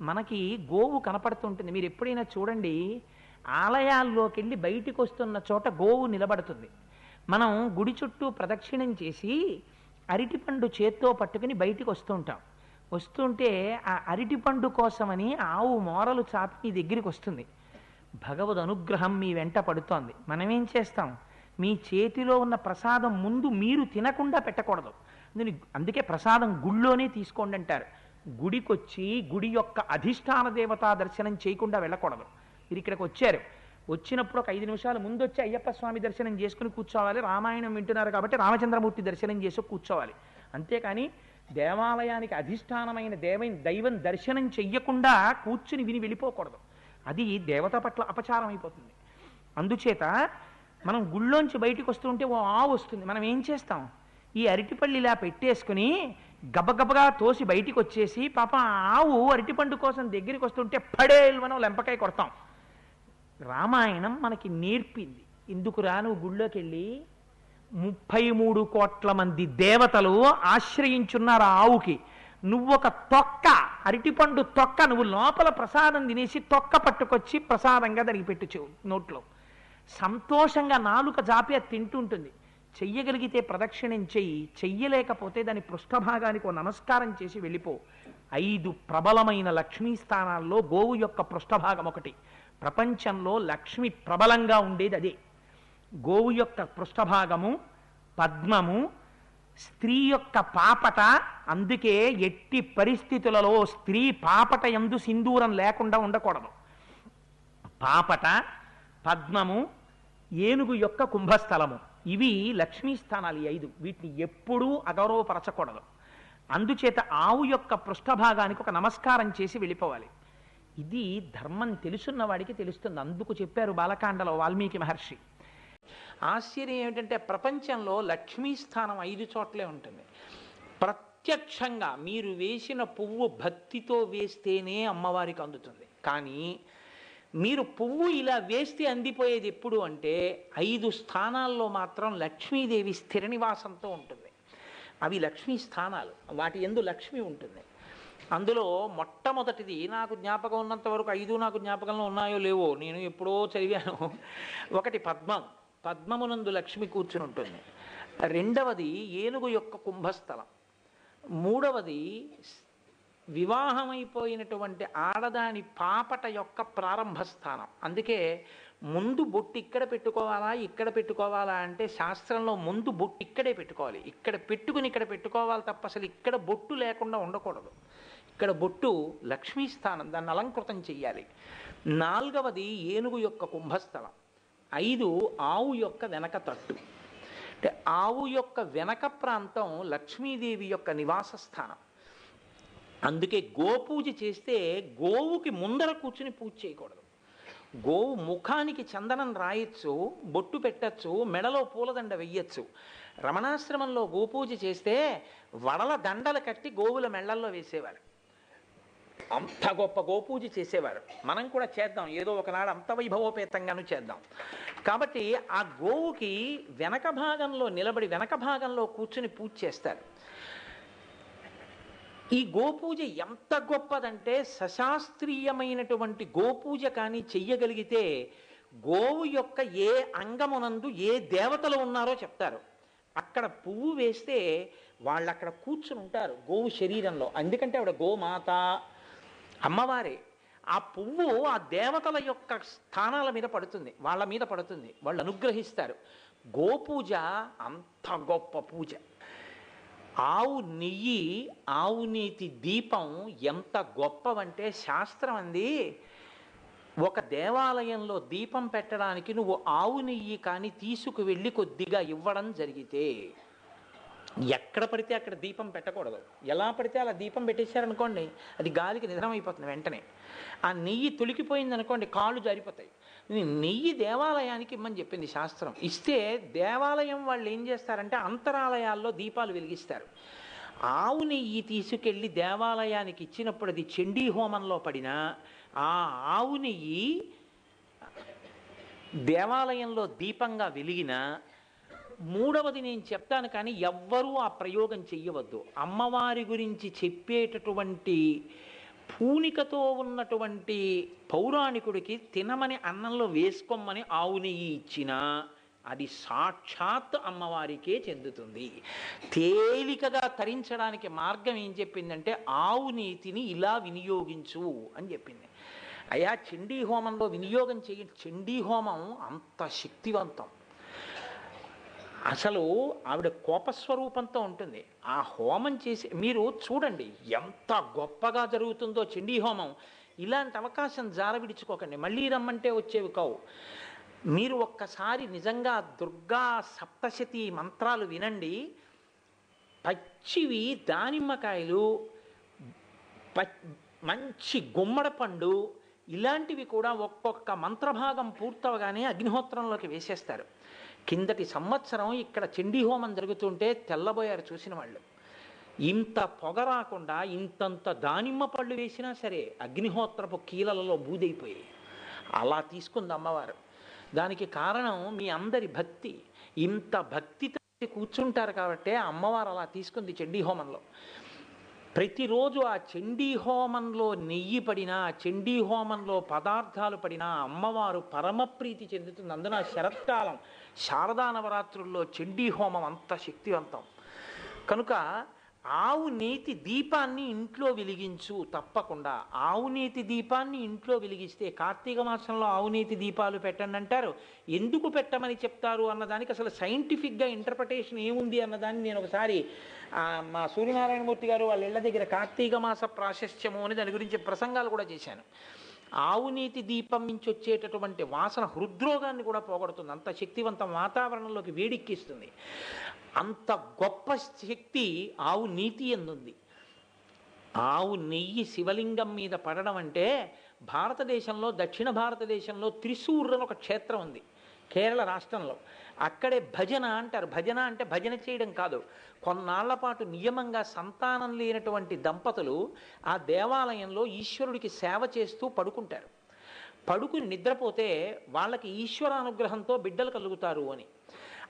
మనకి గోవు కనపడుతుంటుంది. మీరు ఎప్పుడైనా చూడండి ఆలయాల్లోకి వెళ్ళి బయటికి వస్తున్న చోట గోవు నిలబడుతుంది. మనం గుడి చుట్టూ ప్రదక్షిణం చేసి అరటిపండు చేత్తో పట్టుకుని బయటికి వస్తూ ఉంటాం వస్తుంటే ఆ అరటిపండు కోసమని ఆవు మోరలు చాపి మీ దగ్గరికి వస్తుంది భగవద్ అనుగ్రహం మీ వెంట పడుతోంది. మనమేం చేస్తాం? మీ చేతిలో ఉన్న ప్రసాదం ముందు మీరు తినకుండా పెట్టకూడదు. అందుకే ప్రసాదం గుళ్ళోనే తీసుకోండి అంటారు గుడికొచ్చి గుడి యొక్క అధిష్టాన దేవతా దర్శనం చేయకుండా వెళ్ళకూడదు. మీరు ఇక్కడికి వచ్చారు. వచ్చినప్పుడు ఒక ఐదు నిమిషాలు ముందు వచ్చి అయ్యప్ప స్వామి దర్శనం చేసుకుని కూర్చోవాలి. రామాయణం వింటున్నారు కాబట్టి రామచంద్రమూర్తి దర్శనం చేసి కూర్చోవాలి. అంతేకాని దేవాలయానికి అధిష్టానమైన దేవ దైవం దర్శనం చెయ్యకుండా కూర్చుని విని వెళ్ళిపోకూడదు. అది దేవత పట్ల అపచారం అయిపోతుంది. అందుచేత మనం గుళ్ళోంచి బయటకు వస్తుంటే ఓ ఆవు వస్తుంది. మనం ఏం చేస్తాం? ఈ అరటిపళ్ళు ఇలా పెట్టేసుకుని గబగబగా తోసి బయటికి వచ్చేసి పాప ఆవు అరటిపండు కోసం దగ్గరికి వస్తుంటే పడేలు మనం లెంపకాయ కొడతాం. రామాయణం మనకి నేర్పింది. ఇందుకు రాను గుళ్ళోకి వెళ్ళి ముప్పై మూడు కోట్ల మంది దేవతలు ఆశ్రయించున్నారు ఆ ఆవుకి. నువ్వొక తొక్క అరటిపండు తొక్క నువ్వు లోపల ప్రసాదం తినేసి తొక్క పట్టుకొచ్చి ప్రసాదంగా దరిగిపెట్టుచు నోట్లో. సంతోషంగా నాలుక జాపి అది తింటుంటుంది. చెయ్యగలిగితే ప్రదక్షిణం చెయ్యి చెయ్యలేకపోతే దాని పృష్ఠభాగానికి ఓ నమస్కారం చేసి వెళ్ళిపో. ఐదు ప్రబలమైన లక్ష్మీ స్థానాల్లో గోవు యొక్క పృష్ఠభాగం ఒకటి. ప్రపంచంలో లక్ష్మి ప్రబలంగా ఉండేది అదే. గోవు యొక్క పృష్ఠభాగము పద్మము స్త్రీ యొక్క పాపట అందుకే ఎట్టి పరిస్థితులలో స్త్రీ పాపట ఎందు సింధూరం లేకుండా ఉండకూడదు. పాపట పద్మము ఏనుగు యొక్క కుంభస్థలము. ఇవి లక్ష్మీ స్థానాలు ఈ ఐదు. వీటిని ఎప్పుడూ అగౌరవపరచకూడదు. అందుచేత ఆవు యొక్క పృష్ఠభాగానికి ఒక నమస్కారం చేసి వెళ్ళిపోవాలి. ఇది ధర్మం తెలుసున్న వాడికి తెలుస్తుంది. అందుకు చెప్పారు బాలకాండలో వాల్మీకి మహర్షి. ఆశ్చర్యం ఏమిటంటే ప్రపంచంలో లక్ష్మీ స్థానం ఐదు చోట్లే ఉంటుంది. ప్రత్యక్షంగా మీరు వేసిన పువ్వు భక్తితో వేస్తేనే అమ్మవారికి అందుతుంది. కానీ మీరు పువ్వు ఇలా వేస్తే అందిపోయేది ఎప్పుడు అంటే ఐదు స్థానాల్లో మాత్రం లక్ష్మీదేవి స్థిర నివాసంతో ఉంటుంది. అవి లక్ష్మీ స్థానాలు. వాటి ఎందు లక్ష్మి ఉంటుంది. అందులో మొట్టమొదటిది నాకు జ్ఞాపకం ఉన్నంత వరకు ఐదు నాకు జ్ఞాపకంలో ఉన్నాయో లేవో నేను ఎప్పుడో చదివాను. ఒకటి పద్మం. పద్మమునందు లక్ష్మి కూర్చుని ఉంటుంది. రెండవది ఏనుగు యొక్క కుంభస్థలం. మూడవది వివాహమైపోయినటువంటి ఆడదాని పాపట యొక్క ప్రారంభ స్థానం అందుకే ముందు బొట్టు ఇక్కడ పెట్టుకోవాలా ఇక్కడ పెట్టుకోవాలా అంటే శాస్త్రంలో ముందు బొట్టు ఇక్కడే పెట్టుకోవాలి. ఇక్కడ పెట్టుకుని ఇక్కడ పెట్టుకోవాలి తప్ప అసలు ఇక్కడ బొట్టు లేకుండా ఉండకూడదు. ఇక్కడ బొట్టు లక్ష్మీ స్థానం దాన్ని అలంకృతం చెయ్యాలి. నాలుగవది ఏనుగు యొక్క కుంభస్థలం. ఐదు ఆవు యొక్క వెనక తట్టు. అంటే ఆవు యొక్క వెనక ప్రాంతం లక్ష్మీదేవి యొక్క నివాస స్థానం అందుకే గోపూజ చేస్తే గోవుకి ముందర కూర్చుని పూజ చేయకూడదు. గోవు ముఖానికి చందనం రాయొచ్చు బొట్టు పెట్టచ్చు మెడలో పూలదండ వెయ్యొచ్చు. రమణాశ్రమంలో గోపూజ చేస్తే వడల దండలు కట్టి గోవుల మెళ్ళల్లో వేసేవారు. అంత గొప్ప గోపూజ చేసేవారు. మనం కూడా చేద్దాం. ఏదో ఒకనాడు అంత వైభవోపేతంగాను చేద్దాం. కాబట్టి ఆ గోవుకి వెనక భాగంలో నిలబడి వెనక భాగంలో కూర్చుని పూజ చేస్తారు. ఈ గోపూజ ఎంత గొప్పదంటే సశాస్త్రీయమైనటువంటి గోపూజ కానీ చెయ్యగలిగితే గోవు యొక్క ఏ అంగమునందు ఏ దేవతలు ఉన్నారో చెప్తారు. అక్కడ పువ్వు వేస్తే వాళ్ళు అక్కడ కూర్చుని ఉంటారు గోవు శరీరంలో. ఎందుకంటే ఆవిడ గోమాత అమ్మవారే. ఆ పువ్వు ఆ దేవతల యొక్క స్థానాల మీద పడుతుంది వాళ్ళ మీద పడుతుంది. వాళ్ళు అనుగ్రహిస్తారు. గోపూజ అంత గొప్ప పూజ. ఆవు నెయ్యి ఆవు నీతి దీపం ఎంత గొప్పవంటే శాస్త్రం అంది. ఒక దేవాలయంలో దీపం పెట్టడానికి నువ్వు ఆవు నెయ్యి కానీ తీసుకువెళ్ళి కొద్దిగా ఇవ్వడం జరిగితే ఎక్కడ పడితే అక్కడ దీపం పెట్టకూడదు. ఎలా పడితే అలా దీపం పెట్టేశారనుకోండి అది గాలికి నిధనం అయిపోతుంది వెంటనే. ఆ నెయ్యి తొలికిపోయింది అనుకోండి కాళ్ళు జారిపోతాయి. నెయ్యి దేవాలయానికి ఇమ్మని చెప్పింది శాస్త్రం. ఇస్తే దేవాలయం వాళ్ళు ఏం చేస్తారంటే అంతరాలయాల్లో దీపాలు వెలిగిస్తారు. ఆవు నెయ్యి తీసుకెళ్ళి దేవాలయానికి ఇచ్చినప్పుడు అది చండీ హోమంలో పడినా ఆ ఆవు నెయ్యి దేవాలయంలో దీపంగా వెలిగిన మూడవది నేను చెప్తాను కానీ ఎవ్వరూ ఆ ప్రయోగం చెయ్యవద్దు. అమ్మవారి గురించి చెప్పేటటువంటి పూనికతో ఉన్నటువంటి పౌరాణికుడికి తినమని అన్నంలో వేసుకోమని ఆవు నెయ్యి ఇచ్చినా అది సాక్షాత్ అమ్మవారికే చెందుతుంది. తేలికగా తరించడానికి మార్గం ఏం చెప్పిందంటే ఆవు నీతిని ఇలా వినియోగించు అని చెప్పింది. అయ్యా చండీ హోమంలో వినియోగం చేయ చండీ హోమం అంత శక్తివంతం. అసలు ఆవిడ కోపస్వరూపంతో ఉంటుంది. ఆ హోమం చేసి మీరు చూడండి ఎంత గొప్పగా జరుగుతుందో చండీ హోమం. ఇలాంటి అవకాశం జార విడుచుకోకండి మళ్ళీ రమ్మంటే వచ్చేవి కావు. మీరు ఒక్కసారి నిజంగా దుర్గా సప్తశతి మంత్రాలు వినండి. పచ్చివి దానిమ్మకాయలు ప- మంచి గుమ్మడి పండు ఇలాంటివి కూడా ఒక్కొక్క మంత్రభాగం పూర్తవగానే అగ్నిహోత్రంలోకి వేసేస్తారు. కిందటి సంవత్సరం ఇక్కడ చండీ హోమం జరుగుతుంటే తెల్లబోయారు చూసిన వాళ్ళు. ఇంత పొగ రాకుండా ఇంతంత దానిమ్మ పళ్ళు వేసినా సరే అగ్నిహోత్రపు కీలలలో బూదైపోయాయి. అలా తీసుకుంది అమ్మవారు. దానికి కారణం మీ అందరి భక్తి. ఇంత భక్తితో కూర్చుంటారు కాబట్టే అమ్మవారు అలా తీసుకుంది చండీ హోమంలో. ప్రతిరోజు ఆ చండీ హోమంలో నెయ్యి పడినా చండీ హోమంలో పదార్థాలు పడినా అమ్మవారు పరమప్రీతి చెందుతుంది. అందున శరత్కాలం శారదా నవరాత్రుల్లో చండీ హోమం అంత శక్తివంతం. కనుక ఆవు నీతి దీపాన్ని ఇంట్లో వెలిగించు తప్పకుండా. ఆవు నీతి దీపాన్ని ఇంట్లో వెలిగిస్తే కార్తీక మాసంలో ఆవు నీతి దీపాలు పెట్టండి అంటారు. ఎందుకు పెట్టమని చెప్తారు అన్నదానికి అసలు సైంటిఫిక్గా ఇంటర్ప్రిటేషన్ ఏముంది అన్నదాన్ని నేను ఒకసారి మా సూర్యనారాయణమూర్తి గారు వాళ్ళ ఇళ్ళ దగ్గర కార్తీక మాస ప్రాశస్త్యము అని దాని గురించి ప్రసంగాలు కూడా చేశాను. ఆవు నీతి దీపం నుంచి వచ్చేటటువంటి వాసన హృద్రోగాన్ని కూడా పోగొడుతుంది. అంత శక్తివంతం వాతావరణంలోకి వేడెక్కిస్తుంది. అంత గొప్ప శక్తి ఆవు నీతి ఎందుంది? ఆవు నెయ్యి శివలింగం మీద పడడం అంటే భారతదేశంలో దక్షిణ భారతదేశంలో త్రిశూర్ అని ఒక క్షేత్రం ఉంది కేరళ రాష్ట్రంలో. అక్కడే భజన అంటారు. భజన అంటే భజన చేయడం కాదు. కొన్నాళ్ళ పాటు నియమంగా సంతానం లేనటువంటి దంపతులు ఆ దేవాలయంలో ఈశ్వరుడికి సేవ చేస్తూ పడుకుంటారు. పడుకుని నిద్రపోతే వాళ్ళకి ఈశ్వరానుగ్రహంతో బిడ్డలు కలుగుతారు అని.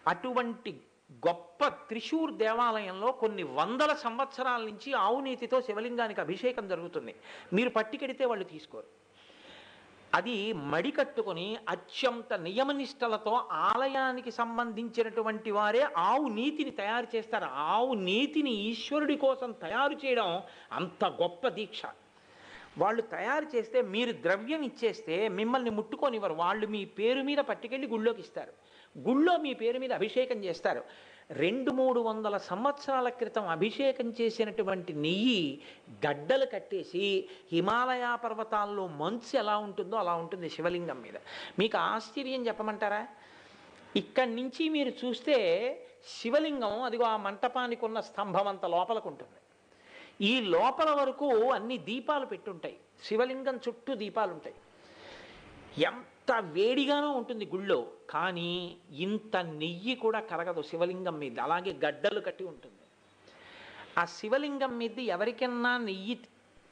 అటువంటి గొప్ప త్రిశూర్ దేవాలయంలో కొన్ని వందల సంవత్సరాల నుంచి ఆవునీతితో శివలింగానికి అభిషేకం జరుగుతుంది. మీరు పట్టికెడితే వాళ్ళు తీసుకోరు. అది మడి కట్టుకొని అత్యంత నియమనిష్టలతో ఆలయానికి సంబంధించినటువంటి వారే ఆవు నీతిని తయారు చేస్తారు. ఆవు నీతిని ఈశ్వరుడి కోసం తయారు చేయడం అంత గొప్ప దీక్ష. వాళ్ళు తయారు చేస్తే మీరు ద్రవ్యం ఇచ్చేస్తే మిమ్మల్ని ముట్టుకొనివ్వరు. వాళ్ళు మీ పేరు మీద పట్టుకెళ్ళి గుళ్ళోకి ఇస్తారు. గుళ్ళో మీ పేరు మీద అభిషేకం చేస్తారు. రెండు మూడు వందల సంవత్సరాల క్రితం అభిషేకం చేసినటువంటి నెయ్యి గడ్డలు కట్టేసి హిమాలయ పర్వతాల్లో మంచు ఎలా ఉంటుందో అలా ఉంటుంది శివలింగం మీద. మీకు ఆశ్చర్యం చెప్పమంటారా? ఇక్కడి నుంచి మీరు చూస్తే శివలింగం అదిగో ఆ మంటపానికి ఉన్న స్తంభం అంత లోపలకు ఉంటుంది. ఈ లోపల వరకు అన్ని దీపాలు పెట్టుంటాయి. శివలింగం చుట్టూ దీపాలు ఉంటాయి ఎంత ఎంత వేడిగానో ఉంటుంది గుళ్ళో కానీ ఇంత నెయ్యి కూడా కరగదు శివలింగం మీద. అలాగే గడ్డలు కట్టి ఉంటుంది. ఆ శివలింగం మీద ఎవరికన్నా నెయ్యి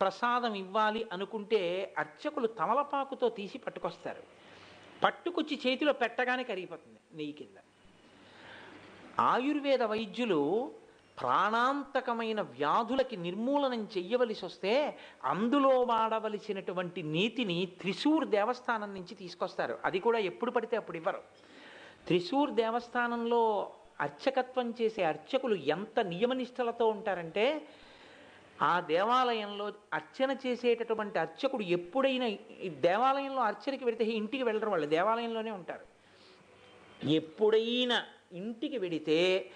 ప్రసాదం ఇవ్వాలి అనుకుంటే అర్చకులు తమలపాకుతో తీసి పట్టుకొస్తారు. పట్టుకొచ్చి చేతిలో పెట్టగానే కరిగిపోతుంది నెయ్యి కింద. ఆయుర్వేద వైద్యులు ప్రాణాంతకమైన వ్యాధులకి నిర్మూలనం చెయ్యవలసి వస్తే అందులో వాడవలసినటువంటి నీతిని త్రిశూర్ దేవస్థానం నుంచి తీసుకొస్తారు. అది కూడా ఎప్పుడు పడితే అప్పుడు ఇవ్వరు. త్రిశూర్ దేవస్థానంలో అర్చకత్వం చేసే అర్చకులు ఎంత నియమనిష్టలతో ఉంటారంటే ఆ దేవాలయంలో అర్చన చేసేటటువంటి అర్చకుడు ఎప్పుడైనా ఈ దేవాలయంలో అర్చనకి వెళితే ఇంటికి వెళ్ళరు వాళ్ళు దేవాలయంలోనే ఉంటారు. ఎప్పుడైనా ఇంటికి వెడితే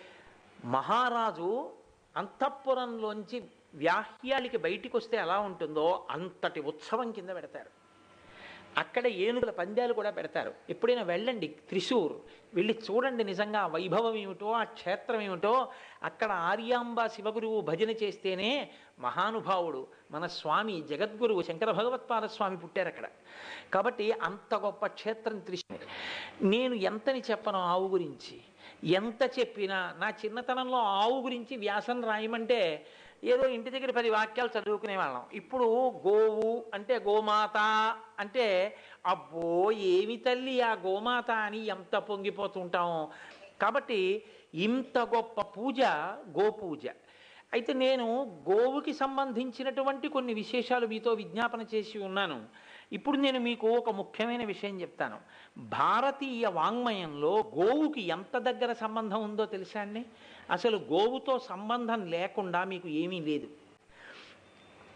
మహారాజు అంతఃపురంలోంచి వ్యాహ్యాలికి బయటికి వస్తే ఎలా ఉంటుందో అంతటి ఉత్సవం కింద పెడతారు. అక్కడ ఏనుగుల పందాలు కూడా పెడతారు. ఎప్పుడైనా వెళ్ళండి త్రిశూర్. వెళ్ళి చూడండి నిజంగా ఆ వైభవం ఏమిటో ఆ క్షేత్రం ఏమిటో. అక్కడ ఆర్యాంబ శివగురువు భజన చేస్తేనే మహానుభావుడు మన స్వామి జగద్గురువు శంకర భగవత్పాద స్వామి పుట్టారు అక్కడ. కాబట్టి అంత గొప్ప క్షేత్రం త్రిశూర్. నేను ఎంతని చెప్పను ఆవు గురించి? ఎంత చెప్పినా నా చిన్నతనంలో ఆవు గురించి వ్యాసం రాయమంటే ఏదో ఇంటి దగ్గర పది వాక్యాలు చదువుకునే వాళ్ళం. ఇప్పుడు గోవు అంటే గోమాత అంటే అబ్బో ఏమి తల్లి ఆ గోమాత అని ఎంత పొంగిపోతుంటాం కాబట్టి ఇంత గొప్ప పూజ గోపూజ. అయితే నేను గోవుకి సంబంధించినటువంటి కొన్ని విశేషాలు మీతో విజ్ఞాపన చేసి ఉన్నాను. ఇప్పుడు నేను మీకు ఒక ముఖ్యమైన విషయం చెప్తాను. భారతీయ వాంగ్మయంలో గోవుకి ఎంత దగ్గర సంబంధం ఉందో తెలుసా అండి? అసలు గోవుతో సంబంధం లేకుండా మీకు ఏమీ లేదు.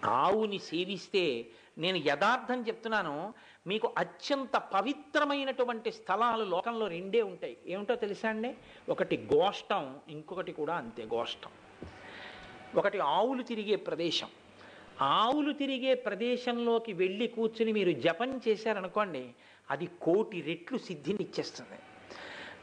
ఆవుని సేవిస్తే నేను యథార్థం చెప్తున్నాను మీకు అత్యంత పవిత్రమైనటువంటి స్థలాలు లోకంలో రెండే ఉంటాయి. ఏమిటో తెలుసా అండి? ఒకటి గోష్టం ఇంకొకటి కూడా అంతే గోష్టం. ఒకటి ఆవులు తిరిగే ప్రదేశం. ఆవులు తిరిగే ప్రదేశంలోకి వెళ్ళి కూర్చుని మీరు జపం చేశారనుకోండి అది కోటి రెట్లు సిద్ధినిచ్చేస్తుంది.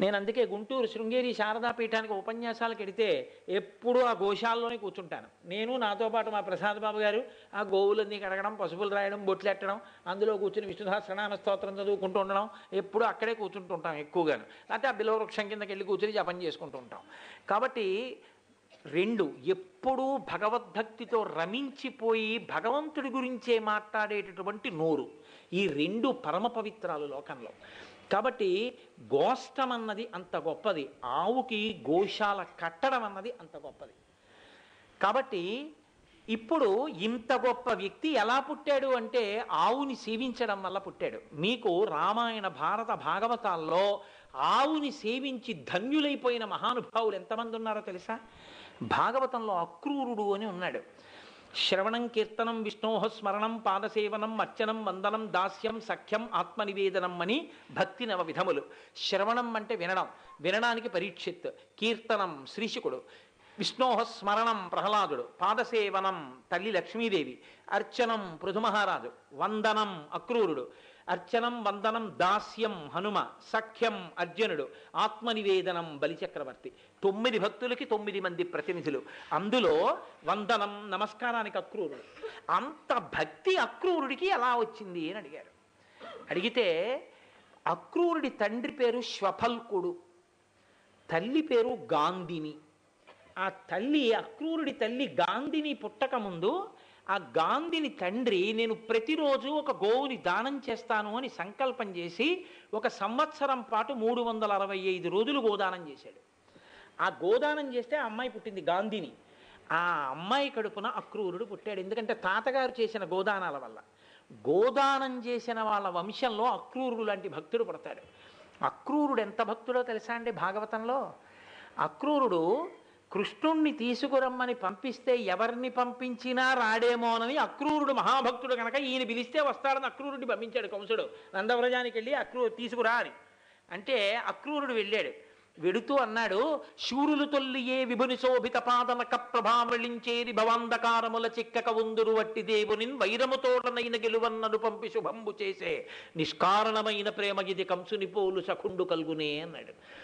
నేను అందుకే గుంటూరు శృంగేరి శారదా పీఠానికి ఉపన్యాసాలకు వెడితే ఎప్పుడూ ఆ గోశాలలోనే కూర్చుంటాను. నేను నాతో పాటు మా ప్రసాద్ బాబు గారు ఆ గోవులన్నీ కడగడం పసుపులు రాయడం బొట్లు ఎట్టడం అందులో కూర్చుని విష్ణుసహస్రనామ స్తోత్రం చదువుకుంటూ ఉండడం ఎప్పుడూ అక్కడే కూర్చుంటుంటాం ఎక్కువగాను. లేకపోతే ఆ బిలవృక్షం కిందకి వెళ్ళి కూర్చుని జపం చేసుకుంటూ ఉంటాం. కాబట్టి రెండు ఎప్పుడూ భగవద్భక్తితో రమించిపోయి భగవంతుడి గురించే మాట్లాడేటటువంటి నోరు. ఈ రెండు పరమ పవిత్రాలు లోకంలో. కాబట్టి గోష్టం అన్నది అంత గొప్పది. ఆవుకి గోశాల కట్టడం అన్నది అంత గొప్పది. కాబట్టి ఇప్పుడు ఇంత గొప్ప వ్యక్తి ఎలా పుట్టాడు అంటే ఆవుని సేవించడం వల్ల పుట్టాడు. మీకు రామాయణ భారత భాగవతాల్లో ఆవుని సేవించి ధన్యులైపోయిన మహానుభావులు ఎంతమంది ఉన్నారో తెలుసా? భాగవతంలో అక్రూరుడు అని ఉన్నాడు. శ్రవణం కీర్తనం విష్ణోహ స్మరణం పాదసేవనం అర్చనం వందనం దాస్యం సఖ్యం ఆత్మనివేదనం అని భక్తి నవ విధములు. శ్రవణం అంటే వినడం. వినడానికి పరీక్షిత్. కీర్తనం శ్రీశుకుడు. విష్ణోహ స్మరణం ప్రహ్లాదుడు. పాదసేవనం తల్లి లక్ష్మీదేవి. అర్చనం పృథుమహారాజు. వందనం అక్రూరుడు. అర్చనం వందనం దాస్యం హనుమ సఖ్యం అర్జునుడు ఆత్మనివేదనం బలిచక్రవర్తి. తొమ్మిది భక్తులకి తొమ్మిది మంది ప్రతినిధులు. అందులో వందనం నమస్కారానికి అక్రూరుడు. అంత భక్తి అక్రూరుడికి ఎలా వచ్చింది అని అడిగారు. అడిగితే అక్రూరుడి తండ్రి పేరు శ్వఫల్కుడు తల్లి పేరు గాంధిని. ఆ తల్లి అక్రూరుడి తల్లి గాంధిని పుట్టక ముందు ఆ గాంధిని తండ్రి నేను ప్రతిరోజు ఒక గోవుని దానం చేస్తాను అని సంకల్పం చేసి ఒక సంవత్సరం పాటు మూడు వందల అరవై ఐదు రోజులు గోదానం చేశాడు. ఆ గోదానం చేస్తే ఆ అమ్మాయి పుట్టింది గాంధీని. ఆ అమ్మాయి కడుపున అక్రూరుడు పుట్టాడు. ఎందుకంటే తాతగారు చేసిన గోదానాల వల్ల. గోదానం చేసిన వాళ్ళ వంశంలో అక్రూరుడు లాంటి భక్తుడు పుడతాడు. అక్రూరుడు ఎంత భక్తుడో తెలుసా అండి భాగవతంలో? అక్రూరుడు కృష్ణుణ్ణి తీసుకురమ్మని పంపిస్తే ఎవరిని పంపించినా రాడేమోనని అక్రూరుడు మహాభక్తుడు కనుక ఈయన పిలిస్తే వస్తాడని అక్రూరుడిని పంపించాడు కంసుడు. నందవ్రజానికి వెళ్ళి అక్రూ తీసుకురా అని. అంటే అక్రూరుడు వెళ్ళాడు. వెడుతూ అన్నాడు శూరులు తొల్లియే విభుని శోభిత పాదనక ప్రభావళించేరి భవాంధకారముల చిక్కక ఉందురు వట్టి దేవుని వైరముతోడనైన గెలువన్నను పంపి శుభంబు చేసే నిష్కారణమైన ప్రేమ ఇది కంసుని పోలు సఖుండు కల్గునే అన్నాడు.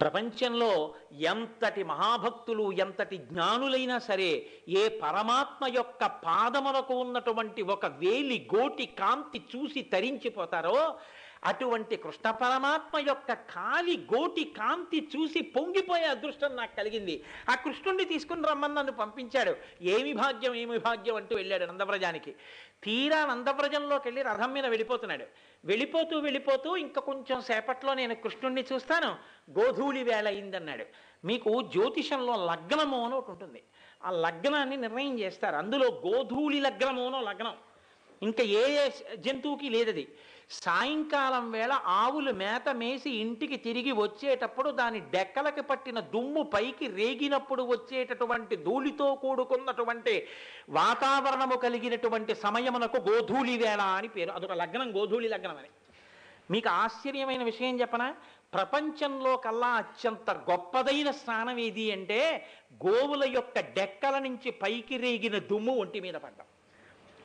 ప్రపంచంలో ఎంతటి మహాభక్తులు ఎంతటి జ్ఞానులైనా సరే ఏ పరమాత్మ యొక్క పాదములకు ఉన్నటువంటి ఒక వేలి గోటి కాంతి చూసి తరించిపోతారో అటువంటి కృష్ణ పరమాత్మ యొక్క కాలి గోటి కాంతి చూసి పొంగిపోయే అదృష్టం నాకు కలిగింది. ఆ కృష్ణుణ్ణి తీసుకుని రమ్మని నన్ను పంపించాడు. ఏమి భాగ్యం ఏమి భాగ్యం అంటూ వెళ్ళాడు నందవ్రజానికి. తీరా నందవ్రజంలోకి వెళ్ళి రథం మీద వెళ్ళిపోతున్నాడు. వెళ్ళిపోతూ వెళ్ళిపోతూ ఇంకా కొంచెం సేపట్లో నేను కృష్ణుణ్ణి చూస్తాను. గోధూళి వేళ అయిందన్నాడు. మీకు జ్యోతిషంలో లగ్నము అని ఒకటి ఉంటుంది. ఆ లగ్నాన్ని నిర్ణయం చేస్తారు. అందులో గోధూళి లగ్నము అనో లగ్నం. ఇంకా ఏ ఏ జంతువుకి లేదది. సాయంకాలం వేళ ఆవులు మేత మేసి ఇంటికి తిరిగి వచ్చేటప్పుడు దాని డెక్కలకి పట్టిన దుమ్ము పైకి రేగినప్పుడు వచ్చేటటువంటి ధూళితో కూడుకున్నటువంటి వాతావరణము కలిగినటువంటి సమయమునకు గోధూళి వేళ అని పేరు. అదొక లగ్నం గోధూళి లగ్నం అని. మీకు ఆశ్చర్యమైన విషయం చెప్పనా? ప్రపంచంలో కల్లా అత్యంత గొప్పదైన స్నానం ఏది అంటే గోవుల యొక్క డెక్కల నుంచి పైకి రేగిన దుమ్ము ఒంటి మీద పడ్డం.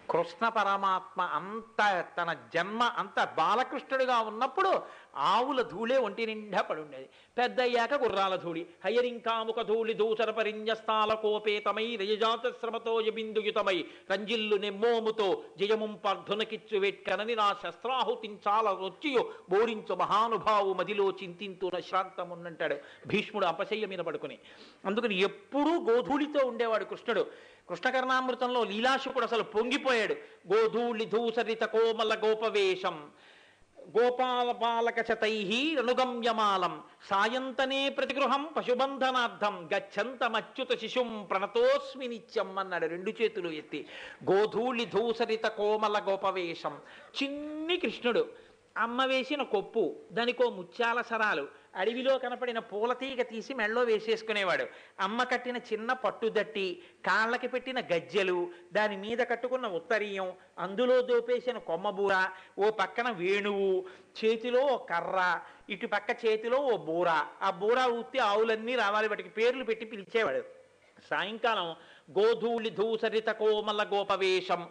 కృష్ణ పరమాత్మ అంత తన జన్మ అంత బాలకృష్ణుడిగా ఉన్నప్పుడు ఆవుల ధూళే ఒంటి నిండా పడుండేది. పెద్ద అయ్యాక గుర్రాల ధూళి హయరింకాముక ధూళి దూసర పరిజ్ఞస్థాల కోపేతమై రజజాత శ్రమతో యబిందుయుతమై రంజిల్లు నెమ్మోముతో జయముంపర్ధునకిచ్చు వెట్కనని నా శస్త్రాహుతించాల రొచ్చియు బోరించు మహానుభావు మదిలో చింతింతున శ్రాంతమున్నంటాడు. భీష్ముడు అపశయ్య మీద పడుకుని అందుకని ఎప్పుడూ గోధూళితో ఉండేవాడు కృష్ణుడు. కృష్ణకర్ణామృతంలో లీలాశుకుడు అసలు పొంగిపోయాడు. గోధూళి ధూసరిత కోమల గోపవేషం గోపాల బాలక శతై అనుగమ్యమాలం సాయంతనే ప్రతిగృహం పశుబంధనార్థం. గచ్చంతమచ్యుత శిశుం ప్రణతోస్మి నిత్యం అన్నాడు రెండు చేతులు ఎత్తి. గోధూళి ధూసరిత కోమల గోపవేషం చిన్ని కృష్ణుడు. అమ్మ వేసిన కొప్పు దానికో ముత్యాల సరాలు. అడవిలో కనపడిన పూలతీగ తీసి మెళ్ళో వేసేసుకునేవాడు. అమ్మ కట్టిన చిన్న పట్టుదట్టి కాళ్ళకి పెట్టిన గజ్జెలు దాని మీద కట్టుకున్న ఉత్తరీయం అందులో దోపేసిన కొమ్మబూర ఓ పక్కన వేణువు చేతిలో ఓ కర్ర ఇటు పక్క చేతిలో ఓ బూర. ఆ బూర ఊత్తి ఆవులన్నీ రావాలి వాటికి పేర్లు పెట్టి పిలిచేవాడు. సాయంకాలం గోధూళి ధూసరిత కోమల గోపవేషం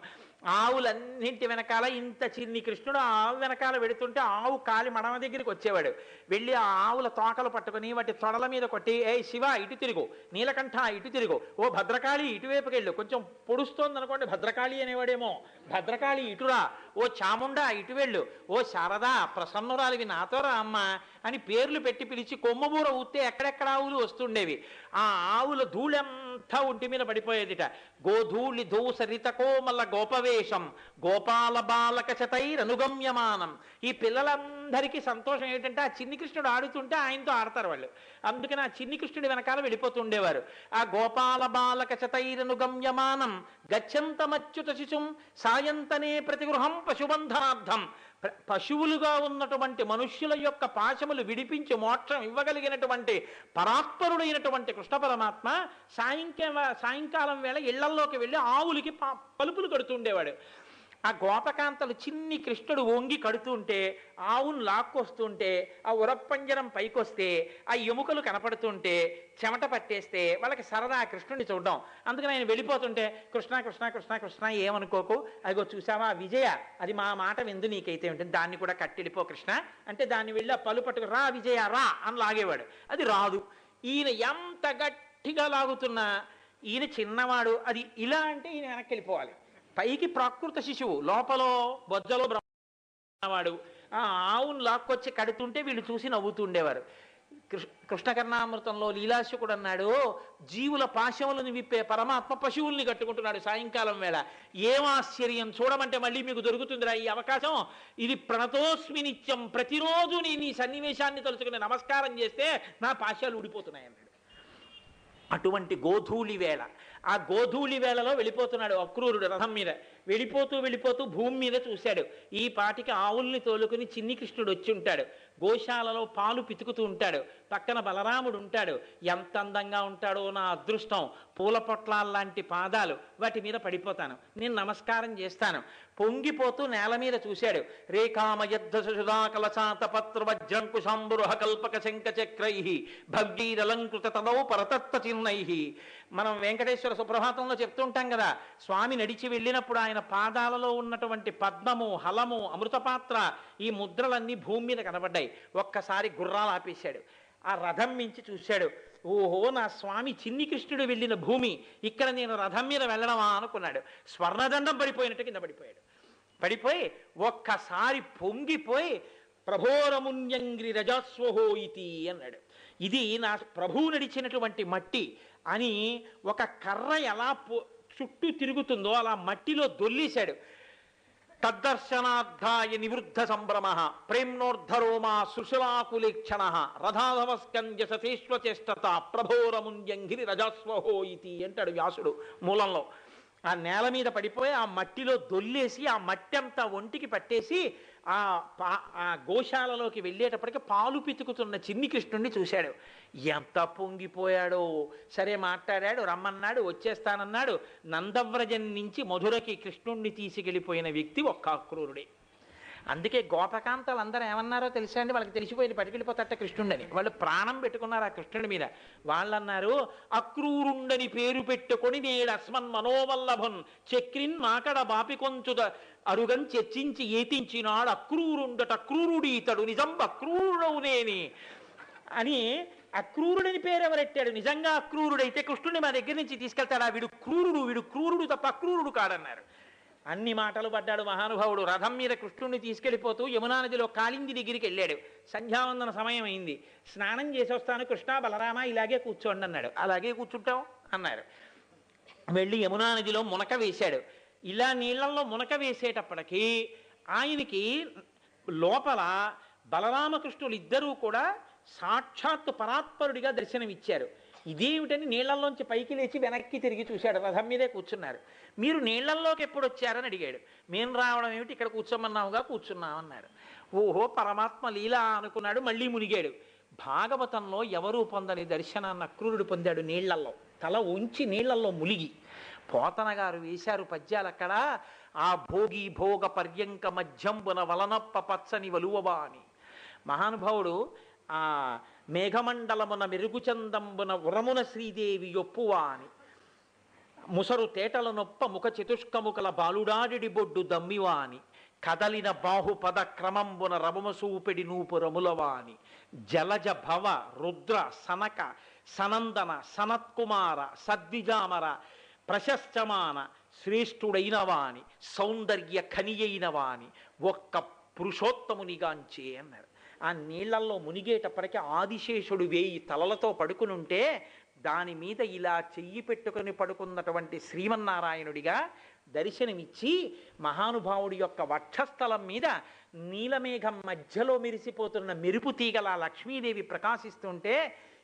ఆవులన్నింటి వెనకాల ఇంత చిన్ని కృష్ణుడు ఆవు వెనకాల వెడుతుంటే ఆవు కాలి మడమ దగ్గరికి వచ్చేవాడు. వెళ్ళి ఆ ఆవుల తోకలు పట్టుకుని వాటి తొడల మీద కొట్టి ఏ శివ ఇటు తిరుగు నీలకంఠ ఇటు తిరుగు ఓ భద్రకాళి ఇటువైపుకి వెళ్ళు కొంచెం పొడుస్తోంది అనుకోండి భద్రకాళి అనేవాడేమో భద్రకాళి ఇటురా ఓ చాముండా ఇటు వెళ్ళు ఓ శారదా ప్రసన్నురాలివి నాతో రా అమ్మ అని పేర్లు పెట్టి పిలిచి కొమ్మబూర ఊస్తే ఎక్కడెక్కడ ఆవులు వస్తుండేవి. ఆ ఆవుల ధూళంతా ఒంటి మీద పడిపోయేదిట. గోధూళి ధూసరిత కోమల గోపవేషం గోపాల బాలక చతైరనుగమ్యమానం ఈ పిల్లలందరికీ సంతోషం ఏంటంటే ఆ చిన్ని కృష్ణుడు ఆడుతుంటే ఆయనతో ఆడతారు వాళ్ళు. అందుకని ఆ చిన్ని కృష్ణుడి వెనకాల వెళ్ళిపోతుండేవారు. ఆ గోపాల బాలక చతైరనుగమ్యమానం గచ్చంతమచ్యుత శిశుం సాయంతనే ప్రతిగృహం పశుబంధనార్థం పశువులుగా ఉన్నటువంటి మనుష్యుల యొక్క పాశములు విడిపించి మోక్షం ఇవ్వగలిగినటువంటి పరాత్పరుడైనటువంటి కృష్ణ పరమాత్మ సాయంకాల సాయంకాలం వేళ ఇళ్ళల్లోకి వెళ్ళి ఆవులకి పలుపులు కడుతుండేవాడు ఆ గోపకాంతలు చిన్ని కృష్ణుడు వంగి కడుతుంటే ఆవును లాక్కొస్తుంటే ఆ ఉరప్పంజరం పైకొస్తే ఆ ఎముకలు కనపడుతుంటే చెమట పట్టేస్తే వాళ్ళకి సరదా కృష్ణుడిని చూడడం. అందుకని ఆయన వెళ్ళిపోతుంటే కృష్ణ కృష్ణ కృష్ణ కృష్ణ ఏమనుకోకు? అదిగో చూసావా విజయ? అది మా మాట విందు నీకైతే ఉంటుంది. దాన్ని కూడా కట్టెడిపో కృష్ణ. అంటే దాన్ని వెళ్ళి ఆ పలు పట్టుకు రా విజయ రా అని లాగేవాడు. అది రాదు. ఈయన ఎంత గట్టిగా లాగుతున్నా ఈయన చిన్నవాడు. అది ఇలా అంటే ఈయన వెనక్కి వెళ్ళిపోవాలి. పైకి ప్రాకృత శిశువు లోపలో బొజ్జలో బ్రహ్మవాడు. ఆ ఆవును లాక్కొచ్చి కడుతుంటే వీళ్ళు చూసి నవ్వుతుండేవారు. కృష్ణ కృష్ణకర్ణామృతంలో లీలాశకుడు అన్నాడు జీవుల పాశములను విప్పే పరమాత్మ పశువుల్ని కట్టుకుంటున్నాడు సాయంకాలం వేళ. ఏం ఆశ్చర్యం? చూడమంటే మళ్ళీ మీకు దొరుకుతుందిరా ఈ అవకాశం. ఇది ప్రణతోస్మి నిత్యం ప్రతిరోజు నేను ఈ సన్నివేశాన్ని తలుచుకుని నమస్కారం చేస్తే నా పాశాలు ఊడిపోతున్నాయి అటువంటి గోధూలి వేళ. ఆ గోధూళి వేళలో వెళ్ళిపోతున్నాడు అక్రూరుడు రథం మీద. వెళ్ళిపోతూ వెళ్ళిపోతూ భూమి మీద చూశాడు. ఈ పాటికి ఆవుల్ని తోలుకుని చిన్ని కృష్ణుడు వచ్చి ఉంటాడు. గోశాలలో పాలు పితుకుతూ ఉంటాడు. పక్కన బలరాముడు ఉంటాడు. ఎంత అందంగా ఉంటాడో నా అదృష్టం. పూల పొట్లాల్లాంటి పాదాలు వాటి మీద పడిపోతాను. నేను నమస్కారం చేస్తాను. పొంగిపోతూ నేల మీద చూశాడు. రేఖామయద్ధ సుధా కలశాత పత్ర వజ్రంకుశాంబురుహ కల్పక శంఖ చక్రై భగ్గీరలంకృత తదౌ పరతత్వ చిన్నై మనం వెంకటేశ్వర సుప్రభాతంలో చెప్తుంటాం కదా స్వామి నడిచి వెళ్ళినప్పుడు ఆయన పాదాలలో ఉన్నటువంటి పద్మము హలము అమృతపాత్ర ఈ ముద్రలన్నీ భూమి మీద కనబడ్డాయి. ఒక్కసారి గుర్రాలు ఆపేశాడు. ఆ రథం మించి చూశాడు. ఓహో నా స్వామి చిన్ని కృష్ణుడు వెళ్ళిన భూమి. ఇక్కడ నేను రథం మీద వెళ్ళడమా అనుకున్నాడు. స్వర్ణదండం పడిపోయినట్టు కింద పడిపోయాడు. పడిపోయి ఒక్కసారి పొంగిపోయి ప్రభోరముణ్యంగ్రి రజస్వహో ఇతి అన్నాడు. ఇది నా ప్రభువు నడిచినటువంటి మట్టి అని ఒక కర్ర ఎలా చుట్టూ తిరుగుతుందో అలా మట్టిలో దొల్లేశాడు. తద్దర్శనార్థాయ నివృద్ధ సంభ్రమ ప్రేమ్నోర్ధరోమా సుశలాకులేక్షణ రథాధవస్కంజ సతీశ్వచేష్టత ప్రభోరముంజంగిరి రజస్వహో ఇది అంటాడు వ్యాసుడు మూలంలో. ఆ నేల మీద పడిపోయి ఆ మట్టిలో దొల్లేసి ఆ మట్టి అంతా ఒంటికి పట్టేసి ఆ పా ఆ గోశాలలోకి వెళ్ళేటప్పటికి పాలు పితుకుతున్న చిన్ని కృష్ణుణ్ణి చూశాడు. ఎంత పొంగిపోయాడో. సరే మాట్లాడాడు రమ్మన్నాడు వచ్చేస్తానన్నాడు. నందవ్రజన్ నుంచి మధురకి కృష్ణుణ్ణి తీసుకెళ్ళిపోయిన వ్యక్తి ఒక్క అక్రూరుడే. అందుకే గోపకాంతలు అందరూ ఏమన్నారో తెలుసా అండి? వాళ్ళకి తెలిసిపోయింది పట్టుకెళ్ళిపోతట కృష్ణుడని. వాళ్ళు ప్రాణం పెట్టుకున్నారు ఆ కృష్ణుడి మీద. వాళ్ళు అన్నారు అక్రూరుండని పేరు పెట్టుకొని నేడు అస్మన్ మనోవల్లభన్ చక్రిన్ మాకడ బాపి కొంచుద అరుగం చర్చించి ఏతించినాడు అక్రూరుండట అక్రూరుడి ఇతడు నిజం అక్రూరుడవునేని అని అక్రూరుడని పేరు ఎవరెట్టాడు నిజంగా అక్రూరుడైతే కృష్ణుడిని మా దగ్గర నుంచి తీసుకెళ్తాడా. వీడు క్రూరుడు వీడు క్రూరుడు తప్ప అక్రూరుడు కాడన్నారు. అన్ని మాటలు పడ్డాడు మహానుభావుడు. రథం మీద కృష్ణుడిని తీసుకెళ్ళిపోతూ యమునా నదిలో కాళింది దగ్గరికి వెళ్ళాడు. సంధ్యావందన సమయం అయింది. స్నానం చేసి వస్తాను కృష్ణ బలరామ ఇలాగే కూర్చోండి అన్నాడు. అలాగే కూర్చుంటాం అన్నారు. వెళ్ళి యమునా నదిలో మునక వేశాడు. ఇలా నీళ్ళలో మునక వేసేటప్పటికీ ఆయనకి లోపల బలరామకృష్ణులు ఇద్దరూ కూడా సాక్షాత్తు పరాత్పరుడిగా దర్శనమిచ్చారు. ఇదేమిటని నీళ్ళల్లోంచి పైకి లేచి వెనక్కి తిరిగి చూశాడు. రథం మీదే కూర్చున్నారు. మీరు నీళ్ళల్లోకి ఎప్పుడు వచ్చారని అడిగాడు. మేము రావడం ఏమిటి? ఇక్కడ కూర్చోమన్నావుగా కూర్చున్నామన్నారు ఓహో పరమాత్మ లీలా అనుకున్నాడు. మళ్ళీ మునిగాడు. భాగవతంలో ఎవరూ పొందని దర్శనాన్ని అక్రూరుడు పొందాడు? నీళ్ళల్లో తల ఉంచి నీళ్ళల్లో ములిగి పోతన గారు వేశారు పద్యాలు అక్కడ. ఆ భోగి భోగ పర్యంక మధ్యంబున వలనప్ప పచ్చని వలువవా అని మహానుభావుడు ఆ మేఘమండలమున మెరుగుచందంబున ఉరమున శ్రీదేవి ఒప్పువా అని ముసరు తేటల నొప్ప ముఖ చతుష్కముకల బాలుడాడి బొడ్డు దమ్మివా అని కదలిన బాహుపద క్రమంబున రమమసూపెడి నూపురములవా అని జలజ భవ రుద్ర సనక సనందన సనత్కుమార సద్విజామర ప్రశస్తమాన శ్రేష్ఠుడైనవాని. సౌందర్య ఖనియైన వాని ఒక్క పురుషోత్తమునిగాంచే అన్నారు. ఆ నీళ్ళల్లో మునిగేటప్పటికీ ఆదిశేషుడు వేయి తలలతో పడుకునుంటే దాని మీద ఇలా చెయ్యి పెట్టుకుని పడుకున్నటువంటి శ్రీమన్నారాయణుడిగా దర్శనమిచ్చి మహానుభావుడి యొక్క వక్షస్థలం మీద నీలమేఘం మధ్యలో మెరిసిపోతున్న మెరుపు తీగల లక్ష్మీదేవి ప్రకాశిస్తుంటే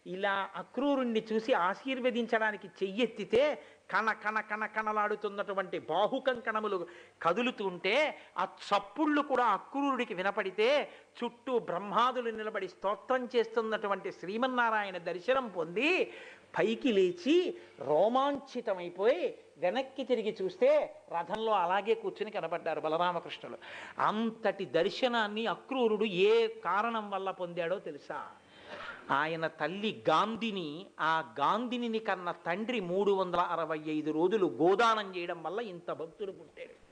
ఇలా అక్రూరుణ్ణి చూసి ఆశీర్వదించడానికి చెయ్యెత్తితే కణ కణ కణ కణలాడుతున్నటువంటి బాహుకంకణములు కదులుతుంటే ఆ చప్పుళ్ళు కూడా అక్రూరుడికి వినపడితే చుట్టూ బ్రహ్మాదులు నిలబడి స్తోత్రం చేస్తున్నటువంటి శ్రీమన్నారాయణ దర్శనం పొంది పైకి లేచి రోమాంచితమైపోయి వెనక్కి తిరిగి చూస్తే రథంలో అలాగే కూర్చుని కనబడ్డారు బలరామకృష్ణులు. అంతటి దర్శనాన్ని అక్రూరుడు ఏ కారణం వల్ల పొందాడో తెలుసా? ఆయన తల్లి గాంధిని ఆ గాంధిని కన్న తండ్రి మూడు వందల అరవై ఐదు రోజులు గోదానం చేయడం వల్ల ఇంత భక్తుడు పుట్టాడు